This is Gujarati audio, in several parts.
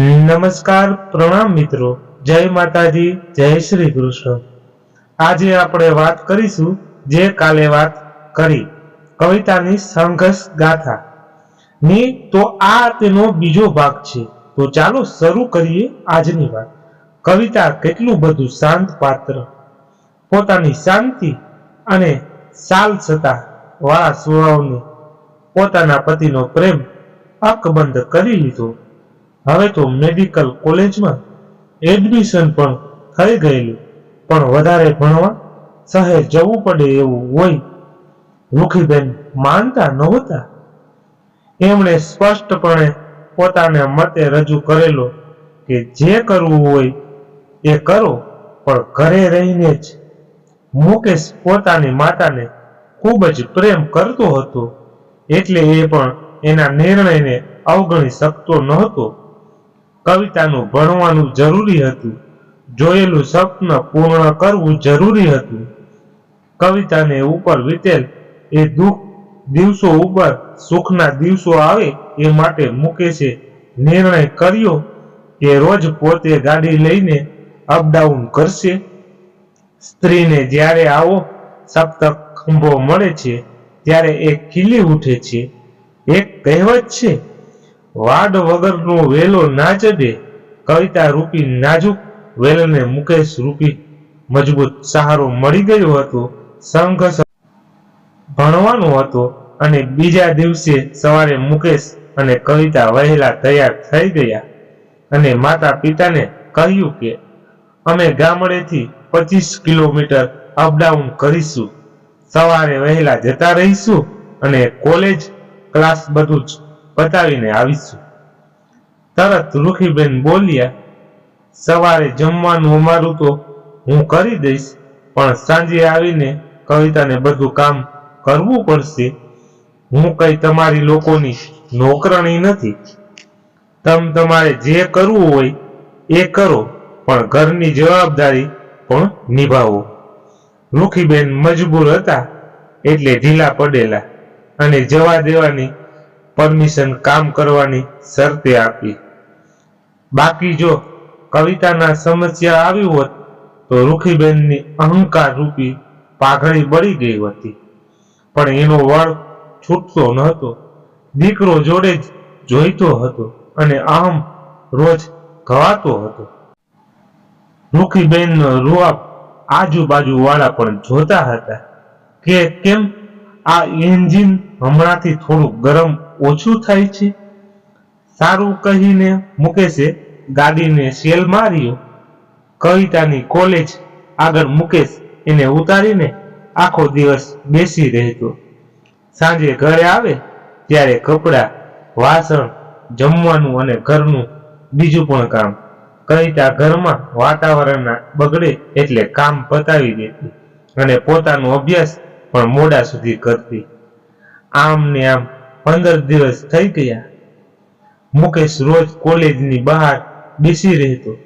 નમસ્કાર પ્રણામ મિત્રો. જય માતાજી, જય શ્રી કૃષ્ણ. આજે આપણે વાત કરીશું જે કાલે વાત કરી, કવિતાની સંઘર્ષ ગાથા. ની તો આ તેનો બીજો ભાગ છે. તો ચાલો શરૂ કરીએ આજની વાત. કવિતા કેટલું બધું શાંત પાત્ર. પોતાની શાંતિ અને સાલ છતાં વાળા સ્વભાવને પોતાના પતિનો પ્રેમ અકબંધ કરી લીધો. હવે તો મેડિકલ કોલેજમાં એડમિશન પણ થઈ ગયેલું. પણ વધારે ભણવા શહેર જવું પડે એવું હોય. રૂખીબેન માનતા નહોતા. એમણે સ્પષ્ટપણે પોતાને મતે રજૂ કરેલો કે જે કરવું હોય એ કરો, પણ ઘરે રહીને જ. મુકેશ પોતાની માતાને ખૂબ જ પ્રેમ કરતો હતો. એટલે એ પણ એના નિર્ણયને અવગણી શકતો નહોતો. કવિતાનું ભણવાનું જરૂરી હતું. જોયેલું સ્વપ્ન પૂર્ણ કરવું જરૂરી હતું. કવિતાને ઉપર વીતેલ એ દુઃખ દિવસો ઉપર સુખના દિવસો આવે એ માટે મુકેશે નિર્ણય કર્યો કે રોજ પોતે ગાડી લઈને અપડાઉન કરશે. સ્ત્રીને જ્યારે આવો સપ્તક ખંભો મળે છે, ત્યારે એ ખીલી ઉઠે છે. એક કહેવત છે વાડ વગરનો વેલો ના ચડે કવિતા રૂપી નાજુક વેલને મુકેશ રૂપી. મજબૂત સહારો મળી ગયો હતો, સંઘર્ષ ભણવાનો હતો અને બીજા દિવસે સવારે મુકેશ અને કવિતા વહેલા તૈયાર થઈ ગયા અને માતા પિતાને કહ્યું કે, અમે ગામડેથી પચીસ કિલોમીટર અપડાઉન કરીશું. સવારે વહેલા જતા રહીશું અને કોલેજ ક્લાસ બધું જ બતાવીને આવીશું. તરત રૂખીબેન બોલ્યા, સવારે જમવાનું અમારું તો હું કરી દઈશ, પણ સાંજે આવીને કવિતાને બધું કામ કરવું પડશે. હું કઈ તમારી લોકોની નોકરણી નથી. તમ તમારે જે કરવું હોય એ કરો, પણ ઘરની જવાબદારી પણ નિભાવો. રૂખીબેન મજબૂર હતા, એટલે ઢીલા પડેલા અને જવા દેવાની પરમિશન કામ કરવાની શરતે આપી. બાકી જો કવિતાના સમસ્યા આવી હોત, તો રૂખીબેનની અહંકાર રૂપી પાઘડી બળી ગઈ હતી. પણ એનો વળ છૂટતો નહોતો. દીકરો જોડે જ જોઈતો હતો અને અહમ રોજ ઘવાતો હતો. રૂખીબેનનો રૂઆબ આજુબાજુ વાળા પણ જોતા હતા કે કેમ આ એન્જિન હમણાંથી થોડું ગરમ ઓછું થાય છે. સારું કહીને મુકેશે, ગાડીને સેલ માર્યો. કવિતાની કોલેજ આગળ મુકેશ એને ઉતારીને આખો દિવસ બેસી રહેતો. સાંજે ઘરે આવે, ત્યારે કપડાં, વાસણ જમવાનું અને ઘરનું બીજું પણ કામ. કવિતા ઘરમાં વાતાવરણના બગડે એટલે કામ પતાવી દેતી અને પોતાનો અભ્યાસ પણ મોડા સુધી કરતી. આમ ને આમ પંદર દિવસ થઈ ગયા. મુકેશ રોજ કોલેજની બહાર બેસી રહેતો.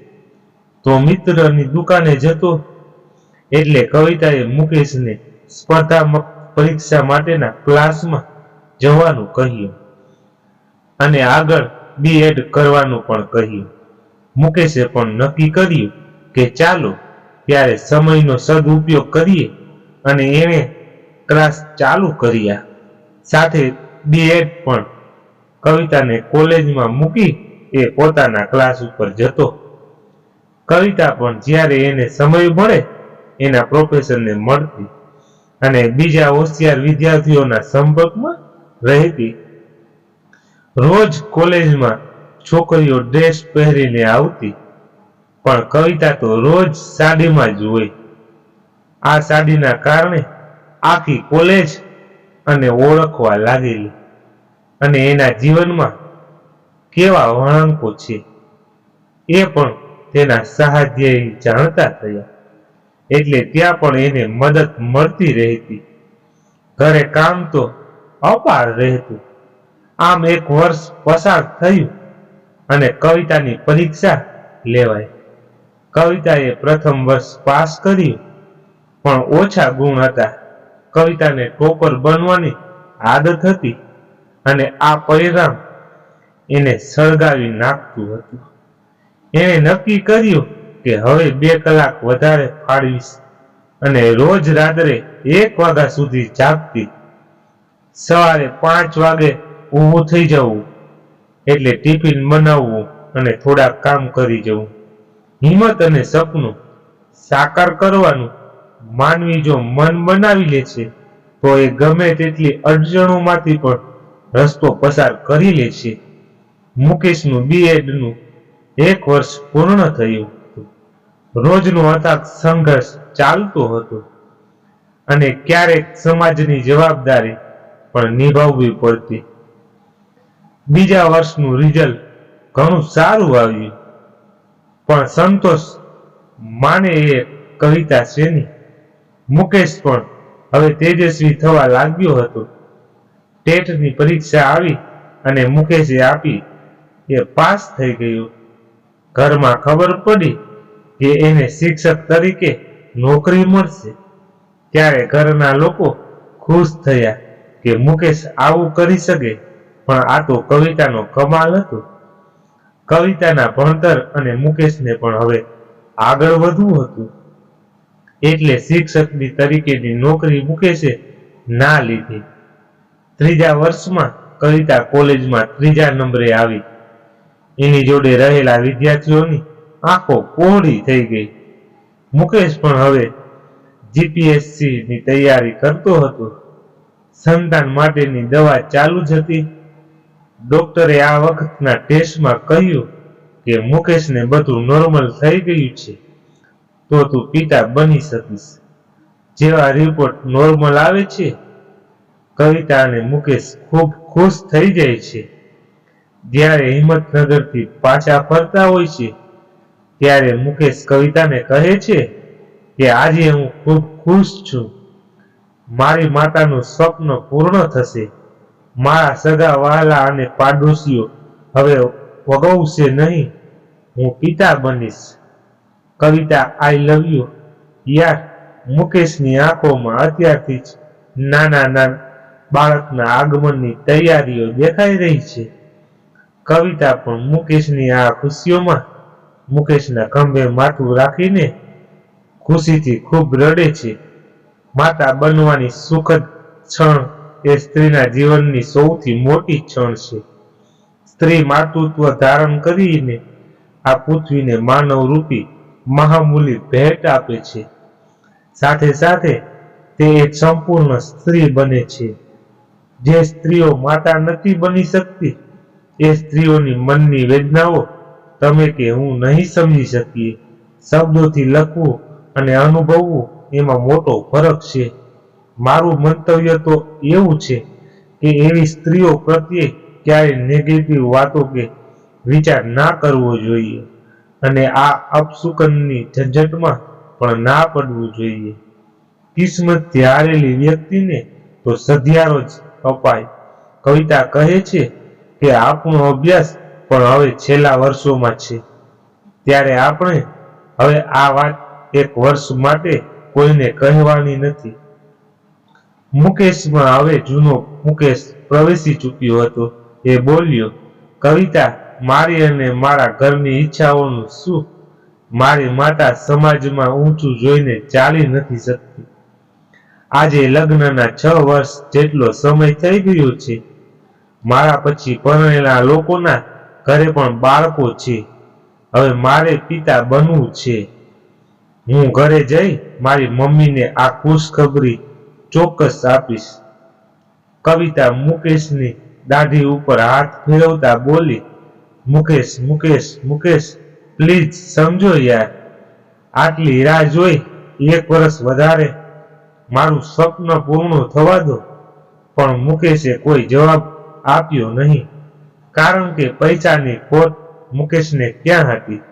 તો મિત્રની દુકાને જતો. એટલે કવિતાએ મુકેશને સ્પર્ધાત્મક પરીક્ષા માટેના ક્લાસમાં જવાનું કહ્યું. અને આગળ બીએડ કરવાનું પણ કહ્યું. મુકેશે પણ નક્કી કર્યું કે ચાલો ત્યારે સમયનો સદુપયોગ કરીએ અને એણે ક્લાસ ચાલુ કર્યા. સાથે બીએડ પણ કવિતાને કોલેજમાં મૂકી એ પોતાના ક્લાસ ઉપર જતો. કવિતા પણ જ્યારે એને સમય મળે, એના પ્રોફેસરને મળતી અને બીજા હોશિયાર વિદ્યાર્થીઓના સંપર્કમાં રહેતી. રોજ કોલેજમાં છોકરીઓ ડ્રેસ પહેરીને આવતી, પણ કવિતા તો રોજ સાડીમાં જ હોય. આ સાડીના કારણે આખી કોલેજ અને ઓળખવા લાગેલી. અને એના જીવનમાં કેવા વળાંકો છે એ પણ તેના સાહધ્યય જાણતા થયા. એટલે ત્યાં પણ એને મદદ મળતી રહેતી. ઘરે કામ તો અપાર રહેતું. આમ એક વર્ષ પસાર થયું અને કવિતાની પરીક્ષા લેવાય કવિતાએ પ્રથમ વર્ષ પાસ કર્યું, પણ ઓછા ગુણ હતા. કવિતાને ટોપર બનવાની આદત હતી. અને આ પરિણામ એને સળગાવી નાખતું હતું. એણે નક્કી કર્યું કે હવે બે કલાક વધારે ફાળવીશ અને રોજ રાત્રે એક વાગ્યા સુધી જાગતી સવારે પાંચ વાગે ઊભું થઈ જવું, એટલે ટિફિન બનાવવું અને થોડા કામ કરી જવું. હિંમત અને સપનું સાકાર કરવાનું માનવી જો મન બનાવી લે છે, તો એ ગમે તેટલી અડચણોમાંથી પણ રસ્તો પસાર કરી લે છે. મુકેશનું બીએડનું એક વર્ષ પૂર્ણ થયું હતું. રોજનો અથાગ સંઘર્ષ ચાલતો હતો અને ક્યારેક સમાજની જવાબદારી પણ નિભાવવી પડતી. બીજા વર્ષનું રિઝલ્ટ ઘણું સારું આવ્યું, પણ સંતોષ માને એ કવિતા નહીં મુકેશ પણ હવે તેજસ્વી થવા લાગ્યો હતો. ટેટની પરીક્ષા આવી અને મુકેશે આપી. એ પાસ થઈ ગયો. ઘરમાં ખબર પડી કે એને શિક્ષક તરીકે નોકરી મળશે. ત્યારે ઘરના લોકો ખુશ થયા કે મુકેશ આવું કરી શકે, પણ આ તો કવિતાનો કમાલ હતો. કવિતાના ભણતર અને મુકેશને પણ હવે આગળ વધવું હતું. એટલે શિક્ષકની તરીકેની નોકરી મુકેશે ના લીધી. ત્રીજા વર્ષમાં કવિતા કોલેજમાં ત્રીજા નંબરે આવી. એની જોડે રહેલા વિદ્યાર્થીઓની આંખો કોહળી થઈ ગઈ. મુકેશ પણ હવે જીપીએસસી તૈયારી કરતો હતો. સંતાન માટેની દવા ચાલુ જ હતી. ડોક્ટરે આ વખતના ટેસ્ટમાં કહ્યું કે મુકેશને બધું નોર્મલ થઈ ગયું છે. તો તું પિતા બની શકીશ. જેવા રિપોર્ટ નોર્મલ આવે છે કવિતા અને મુકેશ ખૂબ ખુશ થઈ જાય છે. જ્યારે હિંમતનગરથી પાછા ફરતા હોય છે, ત્યારે મુકેશ કવિતાને કહે છે કે, આજે હું ખૂબ ખુશ છું. મારી માતાનું સ્વપ્ન પૂર્ણ થશે. મારા સગા વહાલા અને પાડોશીઓ હવે વગવશે નહીં. હું પિતા બનીશ. કવિતા આઈ લવ યુ યાર, મુકેશની આંખોમાં અત્યારથી જ નાના નાના બાળકના આગમનની તૈયારીઓ દેખાઈ રહી છે. કવિતા પણ મુકેશની આ ખુશીઓમાં મુકેશના ખંભે માથું રાખીને ખુશીથી ખૂબ રડે છે. માતા બનવાની સુખદ ક્ષણ એ સ્ત્રીના જીવનની સૌથી મોટી ક્ષણ છે. સ્ત્રી માતૃત્વ ધારણ કરીને આ પૃથ્વીને માનવ રૂપી મહામૂલી ભેટ આપે છે. સાથે સાથે તે એક સંપૂર્ણ સ્ત્રી બને છે. જે સ્ત્રીઓ માતા નથી બની શકતી, એ સ્ત્રીઓની મનની વેદનાઓ તમે કે હું નહીં સમજી શકીએ. શબ્દોથી લખવું અને અનુભવવું એમાં મોટો ફરક છે. મારું મંતવ્ય તો એવું છે કે એવી સ્ત્રીઓ પ્રત્યે ક્યારેય નેગેટિવ વાતો કે વિચાર ના કરવો જોઈએ અને આ અપશુકનની ઝંઝટમાં પણ ના પડવું જોઈએ. કિસ્મત હારેલી વ્યક્તિને તો સધિયારો જ અપાય. કવિતા કહે છે કે આપણો અભ્યાસ પણ હવે છેલ્લા વર્ષોમાં છે. ત્યારે આપણે હવે આ વાત એક વર્ષ માટે કોઈને કહેવાની નથી. મુકેશમાં હવે જૂનો મુકેશ પ્રવેશી ચૂક્યો હતો. એ બોલ્યો, કવિતા, મારી અને મારા ઘરની ઈચ્છાઓનું શું? મારી માતા સમાજમાં ઊંચું જોઈને ચાલી નથી શકતી. આજે લગ્નના છ વર્ષ જેટલો સમય થઈ ગયો છે. મારા પછી પરણેલા લોકોના ઘરે પણ બાળકો છે. હવે મારે પિતા બનવું છે. હું ઘરે જઈ મારી મમ્મીને આ ખુશખબરી ચોક્કસ આપીશ. કવિતા મુકેશની દાઢી ઉપર હાથ ફેરવતા બોલી, મુકેશ મુકેશ મુકેશ, પ્લીઝ સમજો યાર. આટલી રાહ જોઈ એક વર્ષ વધારે મારું સ્વપ્ન પૂર્ણ થવા દો, પણ મુકેશે કોઈ જવાબ આપ્યો નહીં. કારણ કે પૈસાની ખોટ મુકેશને ક્યાં હતી?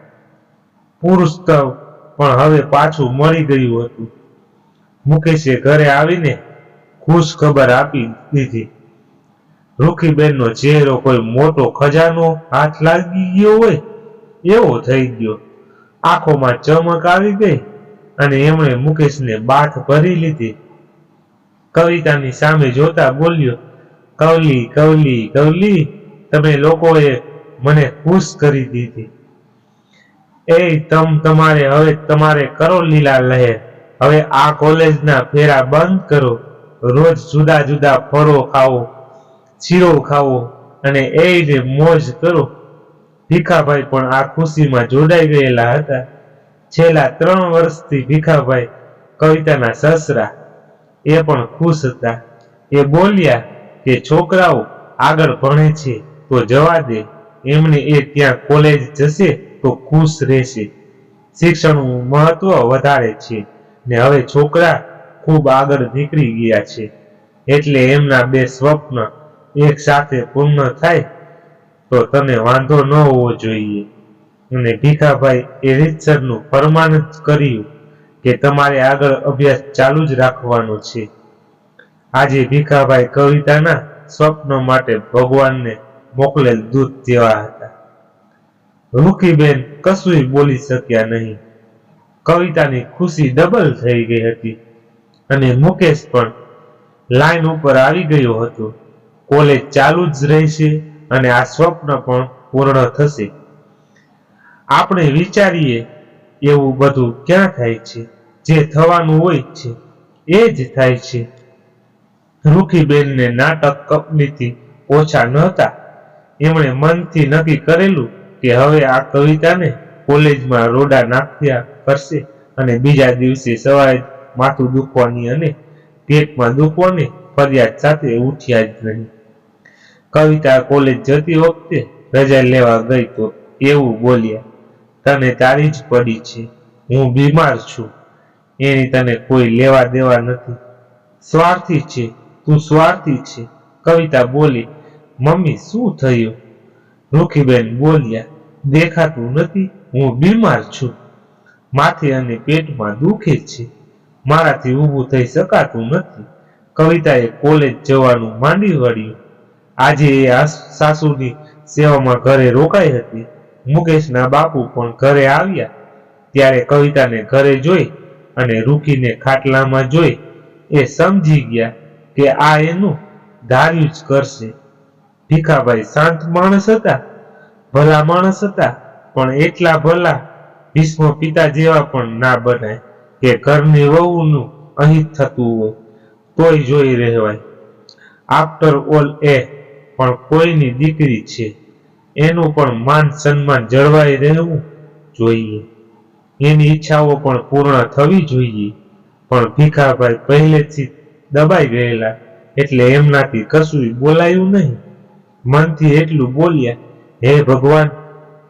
પુરુષ તો પણ હવે પાછું મળી ગયું હતું. મુકેશે ઘરે આવીને ખુશ ખબર આપી દીધી. રૂખીબેનનો ચહેરો કોઈ મોટો ખજાનો હાથ લાગી ગયો હોય? એવો થઈ ગયો. આંખોમાં ચમક આવી ગઈ. અને એમણે મુકેશને બાથ ભરી લીધી. કવિતાની સામે જોતા બોલ્યો, કવલી કવલી કવલી, તમે લોકોએ મને ખુશ કરી દીધી. એ તમ તમારે, હવે તમારે કરો લીલા લહેર. હવે આ કોલેજના ફેરા બંધ કરો. રોજ જુદા જુદા ફળો ખાવો શીરો ખાવો અને એ મોજ કરો. ભીખાભાઈ પણ આ ખુશીમાં જોડાઈ ગયેલા હતા. છેલ્લા ત્રણ વર્ષથી ભીખાભાઈ કવિતાના સસરા એ પણ ખુશ હતા. એ બોલ્યા કે છોકરાઓ આગળ ભણે છે તો જવા દે. એમને એ ત્યાં કોલેજ જશે તો ખુશ રહેશે. શિક્ષણનું મહત્વ વધારે છે ને હવે છોકરા ખૂબ આગળ નીકળી ગયા છે. એટલે એમના બે સ્વપ્ન એક સાથે પૂર્ણ થાય તો તને વાંધો ન હોવો જોઈએ. અને ભીખાભાઈ એ રીતસરનું ફરમાન કર્યું કે તમારે આગળ અભ્યાસ ચાલુ જ રાખવાનો છે. આજે ભીખાભાઈ કવિતાના સ્વપ્નો માટે ભગવાનને મોકલેલ દૂત જેવા હતા. રૂકીબેન કશુંય બોલી શક્યા નહીં. કવિતાની ખુશી ડબલ થઈ ગઈ હતી અને મુકેશ પણ લાઈન ઉપર આવી ગયો હતો. કોલેજ ચાલુ જ રહેશે અને આ સ્વપ્ન પણ પૂર્ણ થશે. આપણે વિચારીએ એવું બધું ક્યાં થાય છે? જે થવાનું હોય છે, એ જ થાય છે. રૂખીબેનને નાટક કંપનીથી ઓછા નહોતા. એમણે મનથી નક્કી કરેલું કે હવે આ કવિતાને કોલેજમાં રોડા નાખ્યા કરશે અને બીજા દિવસે સવારે માથું દુખવાની અને પેટમાં દુખવાની ફરિયાદ સાથે ઉઠ્યા જ નહીં. કવિતા કોલેજ જતી વખતે રજા લેવા ગઈ તો એવું બોલ્યા તને તારી જ પડી છે. હું બીમાર છું. એની તને કોઈ લેવા દેવા નથી. સ્વાર્થી છે. તું સ્વાર્થી છે. કવિતા બોલી, મમ્મી, શું થયું? રૂખીબેન બોલ્યા, દેખાતું નથી. હું બીમાર છું. માથે અને પેટમાં દુખે છે. મારાથી ઊભું થઈ શકાતું નથી. કવિતાએ કોલેજ જવાનું માંડી વળ્યું. આજે એ સાસુની સેવામાં ઘરે રોકાઈ હતી. મુકેશના બાપુ પણ ઘરે આવ્યા. ત્યારે કવિતાને ઘરે જોઈ અને રૂકીને ખાટલામાં જોઈ. એ સમજી ગયા કે આ એનું ધાર્યું જ કરશે. ભીખાભાઈ શાંત માણસ હતા, ભલા માણસ હતા, પણ એટલા ભલા ભીષ્મ પિતા જેવા પણ ના બનાય કે ઘરની વહુનું અહીં થતું હોય, તોય જોઈ રહેવાય. આફ્ટર ઓલ એ પણ કોઈની દીકરી છે. એનું પણ માન સન્માન જળવાઈ રહેવું જોઈએ. એની ઈચ્છાઓ પણ પૂર્ણ થવી જોઈએ. પણ ભીખાભાઈ પહેલેથી દબાઈ ગયેલા એટલે એમનાથી કશું બોલાયું નહીં. મનથી એટલું બોલ્યા, હે ભગવાન,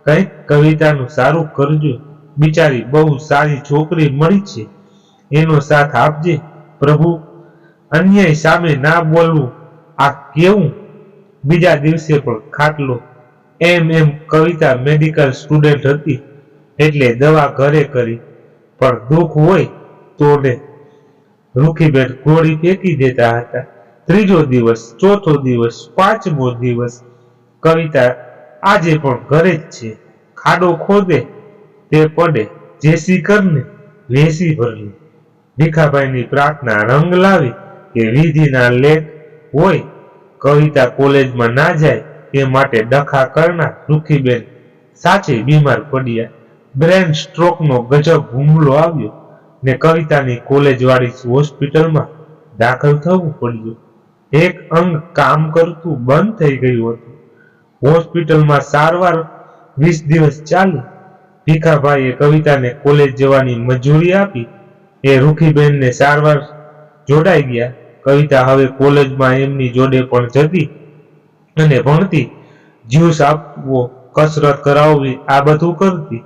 કંઈક કવિતાનું સારું કરજો. બિચારી બહુ સારી છોકરી મળી છે. એનો સાથ આપજે, પ્રભુ. અન્યાય સામે ના બોલવું, આ કેવું? બીજા દિવસે પણ ખાટલો એમ એમ કવિતા મેડિકલ સ્ટુડન્ટ હતી. એટલે દવા ઘરે કરી. પણ દુઃખ હોય તો ને રૂખીબેન ગોળી ફેંકી દેતા હતા. ત્રીજો દિવસ, ચોથો દિવસ, પાંચમો દિવસ કવિતા આજે પણ ઘરે જ છે. ખાડો ખોદે, તે પડે. જેસી કરને, વેસી ભરલી. ભીખાભાઈની પ્રાર્થના રંગ લાવી કે વિધિના લેખ હોય, કવિતા કોલેજમાં ના જાય તે માટે ડખા કરનાર રૂખીબેન સાચે બીમાર પડ્યા. બ્રેન સ્ટ્રોકનો ગજબ હુમલો આવ્યો ને કવિતાની કોલેજ વાળી હોસ્પિટલમાં દાખલ થવું પડ્યું. એક અંગ કામ કરતું બંધ થઈ ગયું હતું. હોસ્પિટલમાં સારવાર વીસ દિવસ ચાલી. ભીખાભાઈએ કવિતાને કોલેજ જવાની મંજૂરી આપી. એ રૂખીબેનને સારવાર જોડાઈ ગયા. કવિતા હવે કોલેજમાં એમની જોડે પણ જતી અને ભણતી, જ્યુસ આપવો, કસરત કરાવવી, આ બધું કરતી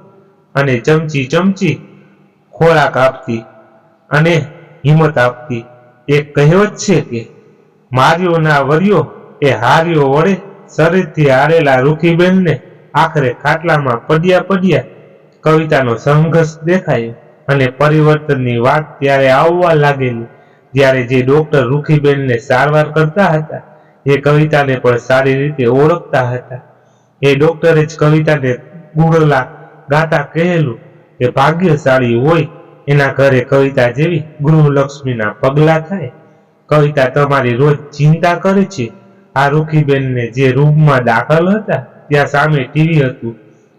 અને ચમચી ચમચી ખોરાક આપતી અને હિંમત આપતી. એક કહેવત છે કે માર્યો ના વર્યો એ હાર્યો વડે શરીરથી હારેલા રૂખીબેનને આખરે ખાટલામાં પડ્યા પડ્યા કવિતાનો સંઘર્ષ દેખાયો અને પરિવર્તનની વાત ત્યારે આવવા લાગેલી, જ્યારે જે ડોક્ટર રૂખીબેનને સારવાર કરતા હતા એ કવિતાને પણ સારી રીતે ઓળખતા હતા. એ ડોક્ટરે જ કવિતાને ગુણલા ગાતા કહેલું કે ભાગ્યશાળી હોય, એના ઘરે કવિતા જેવી ગૃહલક્ષ્મીના પગલા થાય. કવિતા તમારી રોજ ચિંતા કરે છે. આ રૂખીબેનને જે રૂમમાં દાખલ હતા, ત્યાં સામે ટીવી હતું.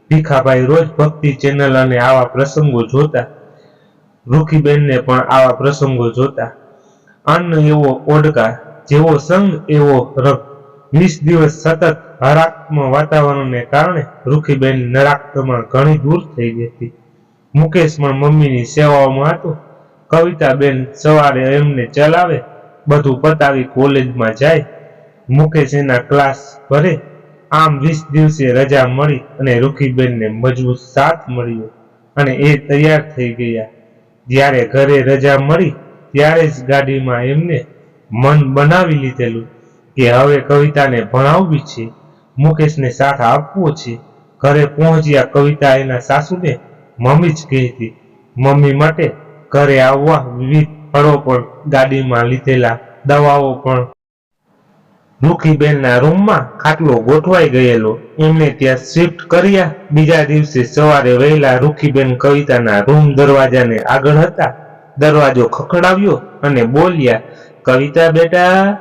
ભીખાભાઈ રોજ ભક્તિ ચેનલ અને આવા પ્રસંગો જોતા. રૂખીબેનને પણ આવા પ્રસંગો જોતા. અન્ન એવો ઓડકાર જેવો સંગ, એવો રગ. વીસ દિવસ સતત હરાત્મક વાતાવરણને કારણે રૂખીબેન નરાક્તમાં ઘણી દૂર થઈ ગઈ હતી મુકેશ પણ મમ્મીની સેવાઓમાં હતો. કવિતાબેન સવારે એમને ચલાવે, બધું પતાવી કોલેજમાં જાય. મુકેશ એના ક્લાસ ભરે. આમ વીસ દિવસે રજા મળી અને રૂખીબેનને મજબૂત સાથ મળ્યો અને એ તૈયાર થઈ ગયા. જ્યારે ઘરે રજા મળી, ત્યારે જ ગાડીમાં એમને મન બનાવી લીધેલું કે હવે કવિતાને ભણાવવી છે, મુકેશને સાથ આપવો છે. ઘરે પહોંચ્યા કવિતા એના સાસુને મમ્મી જ કહેતી મમ્મી માટે ઘરે આવવા વિવિધ ફળો પણ ગાડીમાં લીધેલા દવાઓ પણ. રૂખીબેનના રૂમમાં ખાટલો ગોઠવાઈ ગયેલો. એમને ત્યાં શિફ્ટ કર્યા. બીજા દિવસે સવારે વહેલા રૂખીબેન કવિતાના રૂમ દરવાજાને આગળ હતા. દરવાજો ખખડાવ્યો અને બોલ્યા કવિતા બેટા,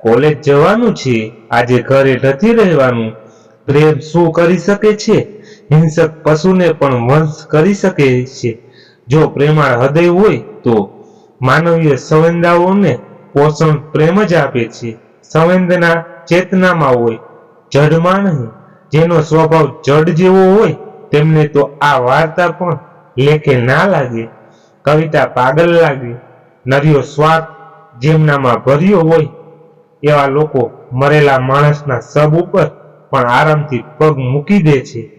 કોલેજ જવાનું છે. આજે ઘરે નથી રહેવાનું. પ્રેમ શું કરી શકે છે? હિંસક પશુને પણ વંશ કરી શકે છે. જો પ્રેમાળ હૃદય હોય તો માનવીય સંવેદનાઓને પોષણ પ્રેમ જ આપે છે. સંવેદના ચેતનામાં હોય, જડમાં નહીં. જેનો સ્વભાવ જડ જેવો હોય, તેમને તો આ વાર્તા પણ લેખે ના લાગે. કવિતા પાગલ લાગે. નર્યો સ્વાર્થ જેમનામાં ભર્યો હોય, એવા લોકો મરેલા માણસના સબ ઉપર પણ આરામથી પગ મૂકી દે છે.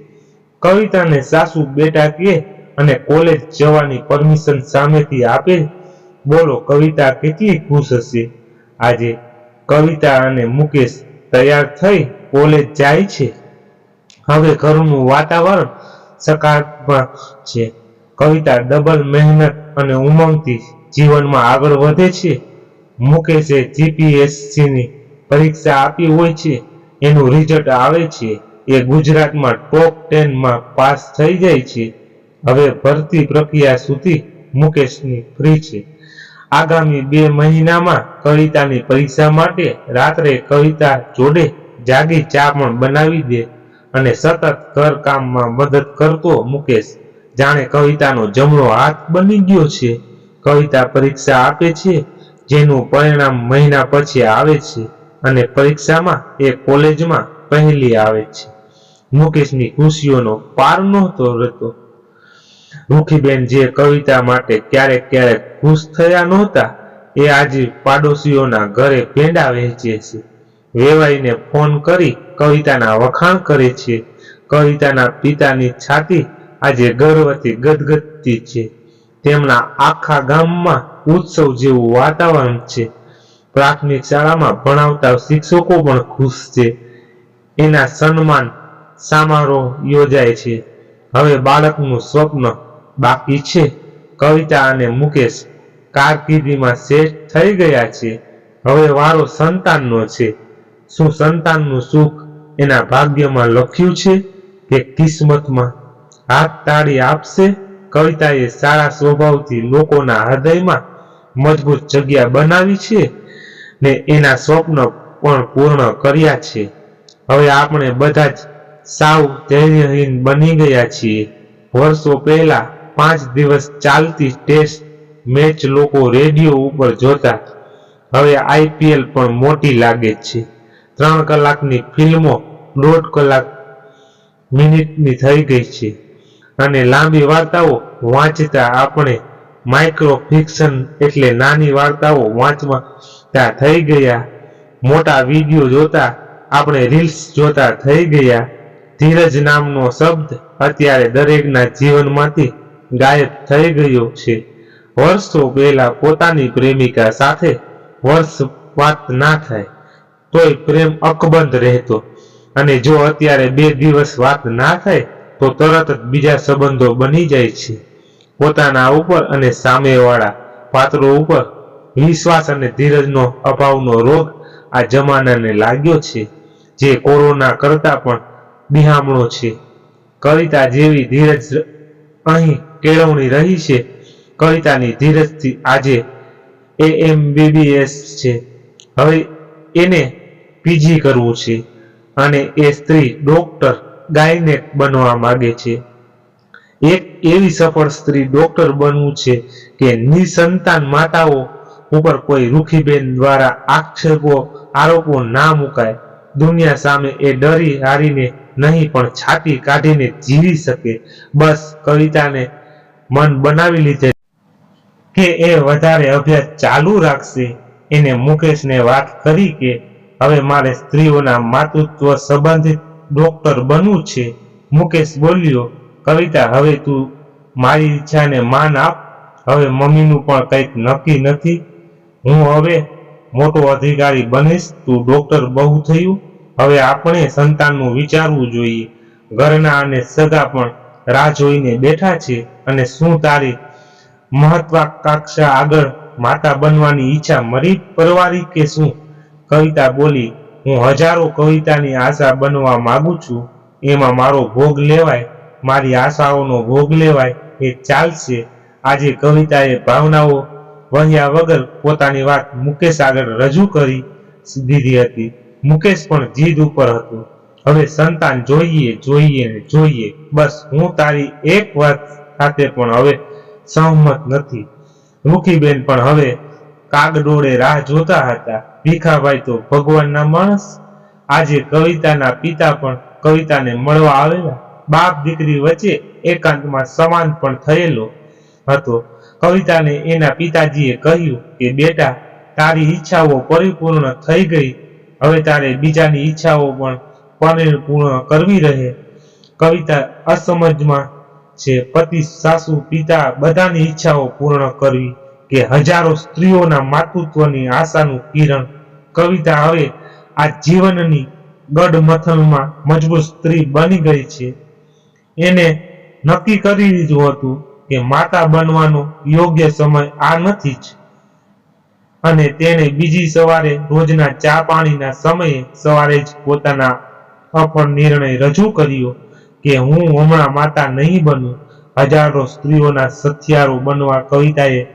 કવિતાને સાસુ બેટા કે અને કોલેજ જવાની પરમિશન સામેથી આપે, બોલો, કવિતા કેટલી ખુશ હશે? આજે કવિતા અને મુકેશ તૈયાર થઈ કોલેજ જાય છે. હવે ઘરનું વાતાવરણ સકારાત્મક છે. કવિતા ડબલ મહેનત અને ઉમંગથી જીવનમાં આગળ વધે છે. મુકેશે છે ની પરીક્ષા આપી હોય છે, એનું રિઝલ્ટ આવે છે, એ ગુજરાતમાં ટોપ ટેનમાં પાસ થઈ જાય છે. હવે ભરતી પ્રક્રિયા સુધી મુકેશની ફ્રી છે. આગામી બે મહિનામાં કવિતાની પરીક્ષા માટે રાત્રે કવિતા જોડે જાગી ચા પણ બનાવી દે અને સતત ઘરકામમાં મદદ કરતો મુકેશ જાણે કવિતાનો જમણો હાથ બની ગયો છે. કવિતા પરીક્ષા આપે છે જેનું પરિણામ મહિના પછી આવે છે અને પરીક્ષામાં એ કોલેજમાં પહેલી આવે છે. મુકેશની ખુશીઓનો પાર નહોતો રહેતો. રૂખીબેન જે કવિતા માટે ક્યારેક ક્યારેક ખુશ થયા નહોતા, એ આજે પાડોશીઓના ઘરે પેંડા વહેંચે છે. વેવાઈને ફોન કરી કવિતાના વખાણ કરે છે. કવિતાના પિતાની છાતી આજે ગર્વથી ગદગદતી છે. તેમના આખા ગામમાં ઉત્સવ જેવું વાતાવરણ છે. પ્રાથમિક શાળામાં ભણાવતા શિક્ષકો પણ ખુશ છે. એના સન્માન સમારોહ યોજાય છે. હવે બાળકનું સ્વપ્ન બાકી છે. કવિતા અને મુકેશ કારકિર્દીમાં શ્રેષ્ઠ થઈ ગયા છે. હવે વારો સંતાનનો છે. શું સંતાનનું સુખ એના ભાગ્યમાં લખ્યું છે? કે કિસ્મતમાં હાથ તાળી આપશે? કવિતાએ સારા સ્વભાવથી લોકોના હૃદયમાં મજબૂત જગ્યા બનાવી છે ને એના સ્વપ્ન પણ પૂર્ણ કર્યા છે. હવે આપણે બધા જ સાવ ધૈર્યહીન બની ગયા છીએ. વર્ષો પહેલા પાંચ દિવસ ચાલતી ટેસ્ટ મેચ લોકો રેડિયો ઉપર જોતા. હવે આઈપીએલ પણ મોટી લાગે છે. ત્રણ કલાકની ફિલ્મો દોઢ કલાક મિનિટની થઈ ગઈ છે. અને લાંબી વાર્તાઓ વાંચતા આપણે માઇક્રો ફિક્શન એટલે નાની વાર્તાઓ વાંચવા થઈ ગયા. મોટા વીડિયો જોતા આપણે રીલ્સ જોતા થઈ ગયા. ધીરજ નામનો શબ્દ અત્યારે દરેકના જીવનમાંથી ગાયબ થઈ ગયો છે. વર્ષો પહેલા પોતાની પ્રેમિકા સાથે વર્ષ વાત ના થાય તોય પ્રેમ અકબંધ રહેતો. અને જો અત્યારે બે દિવસ વાત ના થાય તો તરત જ બીજા સંબંધો બની જાય છે. પોતાના ઉપર અને સામેવાળા પાત્રો ઉપર વિશ્વાસ અને ધીરજનો અભાવનો રોગ આ જમાનાને લાગ્યો છે, જે કોરોના કરતા પણ બિહામણો છે. કવિતા જેવી ધીરજ અહીં કેળવણી રહી છે. કવિતાની ધીરજથી આજે એ એએમબીબીએસ છે. હવે એને પીજી કરવું છે અને એ સ્ત્રી ડોક્ટર ગાયનેક બનવા માગે છે. એક એવી સફળ સ્ત્રી ડોક્ટર બનવું છે કે નિસંતાન માતાઓ ઉપર કોઈ રૂખીબેન દ્વારા આક્ષેપો, આરોપો ના મુકાય. દુનિયા સામે એ ડરી હારીને નહીં પણ છાતી કાઢીને જીવી શકે. બસ કવિતાને મન બનાવી લીધે કે એ વધારે અભ્યાસ ચાલુ રાખશે. એને મુકેશને વાત કરી કે, હવે મારે સ્ત્રીઓના માતૃત્વ સંબંધિત ડોક્ટર બનવું છે? મુકેશ બોલ્યો, કવિતા, હવે તું મારી ઈચ્છાને માન આપ. હવે મમ્મીનું પણ કંઈક નક્કી નથી. હું હવે મોટો અધિકારી બનીશ. તું ડોક્ટર બહુ થયું. હવે આપણે સંતાનનું વિચારવું જોઈએ. ઘરના અને સગા પણ રાહ જોઈને બેઠા છે અને શું તારી મહત્વાકાંક્ષા આગળ માતા બનવાની ઈચ્છા મરી પરવારી કે શું? કવિતા બોલી હું હજારો કવિતાની આશા બનવા માંગુ છું. એમાં મારો ભોગ લેવાય, મારી આશાઓનો ભોગ લેવાય, એ ચાલશે. આજે કવિતાએ ભાવનાઓ વહ્યા વગર પોતાની વાત મુકેશ આગળ રજૂ કરી દીધી હતી. મુકેશ પણ જીદ ઉપર હતો. હવે સંતાન જોઈએ જોઈએ ને જોઈએ. બસ હું તારી એક વાત સાથે પણ હવે સહમત નથી. રૂખીબેન પણ હવે કાગડોળે રાહ જોતા હતા. ભીખાભાઈ તો ભગવાનના માણસ. આજે કવિતાના પિતા પણ કવિતાને મળવા આવેલા. બાપ દીકરી વચ્ચે એકાંતમાં સમાન પણ થયેલો હતો. કવિતાને એના પિતાજીએ કહ્યું કે, બેટા, તારી ઈચ્છાઓ પરિપૂર્ણ થઈ ગઈ. હવે તારે બીજાની ઈચ્છાઓ પણ પરિપૂર્ણ કરવી રહે. કવિતા અસમજમાં છે. પતિ, સાસુ, પિતા બધાની ઈચ્છાઓ પૂર્ણ કરવી. કે હજારો સ્ત્રીઓના માતૃત્વની આશાનું કિરણ કવિતા હવે આ જીવનની ગડમથલમાં મજબૂત સ્ત્રી બની ગઈ છે. એને નક્કી કરી લીધું હતું કે માતા બનવાનો યોગ્ય સમય આ નથી જ. અને તેણે બીજી સવારે રોજના ચા પાણીના સમયે સવારે જ પોતાના અફળ નિર્ણય રજૂ કર્યો કે હું હમણાં માતા નહીં બનું. હજારો સ્ત્રીઓના સથિયારો બનવા કવિતાએ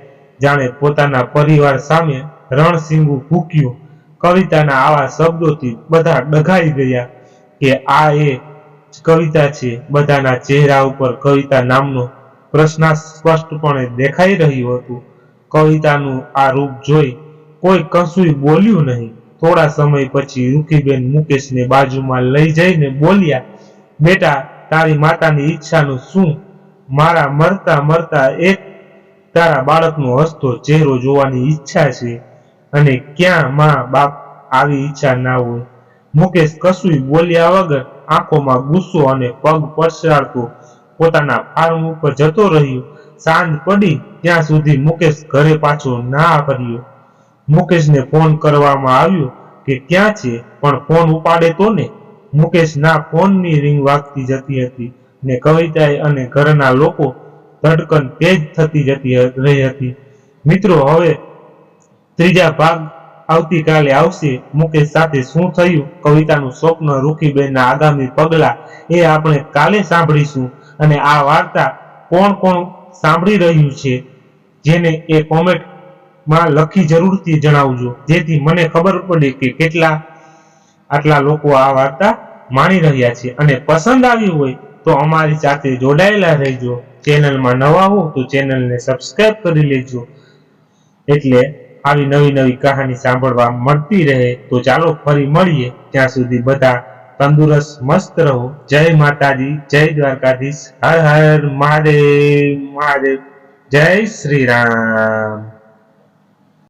જાણે પોતાના પરિવાર સામે રણસિંગુ ફૂક્યું. કવિતાના આવા શબ્દોથી બધા ડઘાઈ ગયા કે આ એ કવિતા છે. બધાના ચહેરા ઉપર કવિતા નામનો પ્રશ્ન સ્પષ્ટપણે દેખાઈ રહ્યું હતું. કવિતાનું આ રૂપ જોઈ કોઈ કશુંય બોલ્યું નહીં. થોડા સમય પછી રૂખીબેન મુકેશને બાજુમાં લઈ જઈને બોલ્યા, બેટા, તારી માતાની ઈચ્છાનું શું? મારા મરતા મરતા એક તારા બાળકનો હસતો ચહેરો જોવાની ઈચ્છા છે અને ક્યાં માં બાપ આવી ઈચ્છા ના હોય. મુકેશ કશુંય બોલ્યા વગર આંખોમાં ગુસ્સો અને પગ પછાડતો પોતાના ફાર્મ ઉપર જતો રહ્યો. સાંજ પડી ત્યાં સુધી મુકેશ ઘરે પાછો ના કર્યો મુકેશને ફોન કરવામાં આવ્યો કે ક્યાં છે, પણ ફોન ઉપાડે તો ને? મુકેશના ફોનની રિંગ વાગતી જતી હતી ને કવિતાએ અને ઘરના લોકો ધડકન તેજ થતી જતી રહી હતી. મિત્રો, હવે ત્રીજા ભાગ આવતીકાલે આવશે. મુકેશ સાથે શું થયું? કવિતાનું સ્વપ્ન રૂખીબેનના આગામી પગલા એ આપણે કાલે સાંભળીશું. અને આ વાર્તા કોણ કોણ સાંભળી રહ્યું છે, જેને એ કોમેન્ટમાં લખી જરૂરથી જણાવજો. જેથી મને ખબર પડે કે કેટલા, આટલા લોકો આ વાર્તા માણી રહ્યા છે. અને પસંદ આવી હોય તો અમારી સાથે જોડાયેલા રહેજો. ચેનલમાં નવા હો તો ચેનલને સબસ્ક્રાઇબ કરી લેજો. એટલે આવી નવી નવી કહાની સાંભળવા મળતી રહે તો ચાલો ફરી મળીએ. ત્યાં સુધી બધા તંદુરસ્ત, મસ્ત રહો. જય માતાજી, જય દ્વારકાધીશ. હર હર મહાદેવ મહાદેવ. જય શ્રી રામ.